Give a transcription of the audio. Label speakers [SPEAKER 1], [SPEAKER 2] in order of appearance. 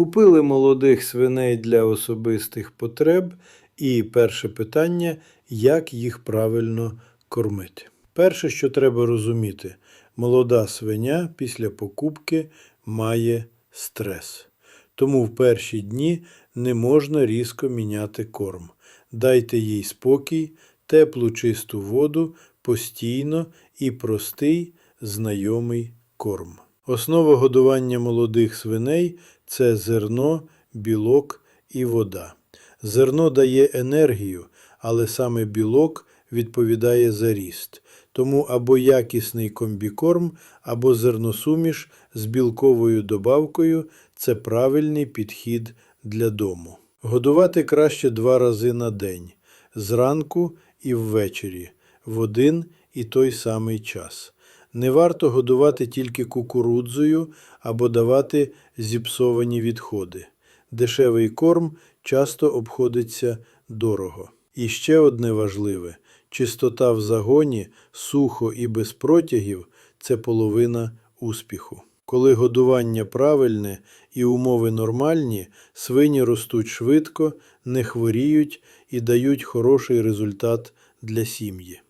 [SPEAKER 1] Купили молодих свиней для особистих потреб, і перше питання як їх правильно кормити. Перше, що треба розуміти, молода свиня після покупки має стрес. Тому в перші дні не можна різко міняти корм. Дайте їй спокій, теплу чисту воду, постійно і простий знайомий корм. Основа годування молодих свиней це зерно, білок і вода. Зерно дає енергію, але саме білок відповідає за ріст. Тому або якісний комбікорм, або зерносуміш з білковою добавкою це правильний підхід для дому. Годувати краще два рази на день зранку і ввечері, в один і той самий час. Не варто годувати тільки кукурудзою або давати зіпсовані відходи. Дешевий корм часто обходиться дорого. І ще одне важливе: чистота в загоні, сухо і без протягів це половина успіху. Коли годування правильне і умови нормальні, свині ростуть швидко, не хворіють і дають хороший результат для сім'ї.